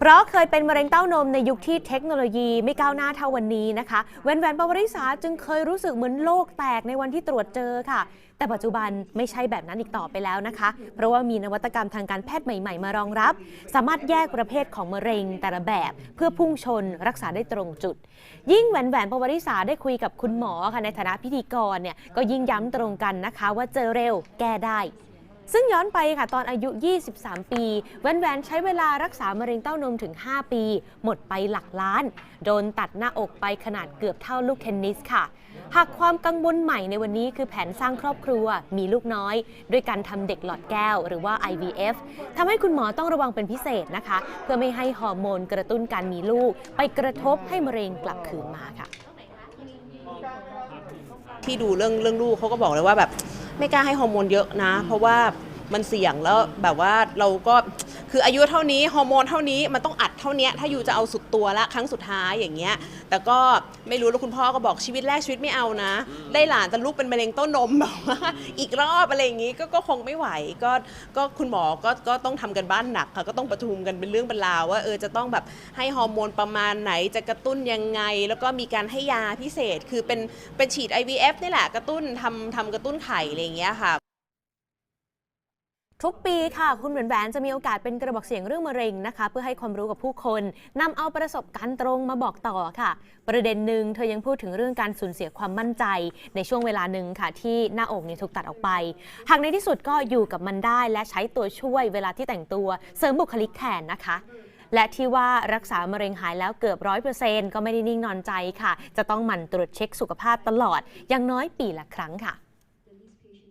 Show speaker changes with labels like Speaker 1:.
Speaker 1: เพราะเคยเป็นมะเร็งเต้านมในยุคที่เทคโนโลยีไม่ก้าวหน้าเท่าวันนี้นะคะ แวนแวนปวริสาจึงเคยรู้สึกเหมือนโลกแตกในวันที่ตรวจเจอค่ะ แต่ปัจจุบันไม่ใช่แบบนั้นอีกต่อไปแล้วนะคะ เพราะว่ามีนวัตกรรมทางการแพทย์ใหม่ ๆ มารองรับ สามารถแยกประเภทของมะเร็งแต่ละแบบ เพื่อพุ่งชนรักษาได้ตรงจุด ยิ่งแหวนแหวนปวริสาได้คุยกับคุณหมอค่ะในฐานะพิธีกรเนี่ยก็ยิ่งย้ำตรงกันนะคะ ว่าเจอเร็วแก้ได้ ซึ่งย้อนไปค่ะตอนอายุ 23 ปี แวนแวนใช้เวลารักษามะเร็งเต้านมถึง 5 ปี หมดไปหลักล้าน โดนตัดหน้าอกไปขนาดเกือบเท่าลูกเทนนิสค่ะ หากความกังวลใหม่ในวันนี้คือแผนสร้างครอบครัวมีลูกน้อย ด้วยการทำเด็กหลอดแก้วหรือว่า IVF ทำให้คุณหมอต้องระวังเป็นพิเศษนะคะ เพื่อไม่ให้ฮอร์โมนกระตุ้นการมีลูก ไปกระทบให้มะเร็งกลับคืนมาค่ะ
Speaker 2: ที่ดูเรื่องเรื่องลูกเขาก็บอกเลยว่าแบบ ไม่กล้าให้ฮอร์โมนเยอะนะ เพราะว่ามันเสี่ยงแล้วแบบว่าเราก็ คืออายุเท่านี้ฮอร์โมนเท่านี้มันต้องอัดเท่านี้ถ้าอยู่จะเอาสุดตัวละครั้งสุดท้ายอย่างเงี้ย แต่ก็ไม่รู้แล้วคุณพ่อก็บอกชีวิตแรกชีวิตไม่เอานะ ได้หลานแต่ลูกเป็นมะเร็งเต้านมแบบว่าอีกรอบอะไรอย่างงี้ก็ก็คงไม่ไหวก็ก็คุณหมอก็ก็ต้องทำกันบ้านหนักค่ะก็ต้องประชุมกันเป็นเรื่องเป็นราวว่าเออจะต้องแบบให้ฮอร์โมนประมาณไหนจะกระตุ้นยังไง แล้วก็มีการให้ยาพิเศษคือเป็นเป็นฉีด IVF นี่แหละกระตุ้นทำทำกระตุ้นไข่อะไรอย่างเงี้ยค่ะ
Speaker 1: ทุกปีค่ะ คุณแหวนแหวนจะมีโอกาสเป็นกระบอกเสียงเรื่องมะเร็งนะคะ เพื่อให้ความรู้กับผู้คนนำเอาประสบการณ์ตรงมาบอกต่อค่ะ ประเด็นหนึ่งเธอยังพูดถึงเรื่องการสูญเสียความมั่นใจ ในช่วงเวลาหนึ่งค่ะ ที่หน้าอกเนี่ยถูกตัดออกไป หากในที่สุดก็อยู่กับมันได้และใช้ตัวช่วยเวลาที่แต่งตัว เสริมบุคลิกแทนนะคะและที่ว่ารักษามะเร็งหายแล้วเกือบร้อยเปอร์เซ็นต์ก็ไม่ได้นิ่งนอนใจค่ะ จะต้องหมั่นตรวจเช็คสุขภาพตลอดอย่างน้อยปีละครั้งค่ะ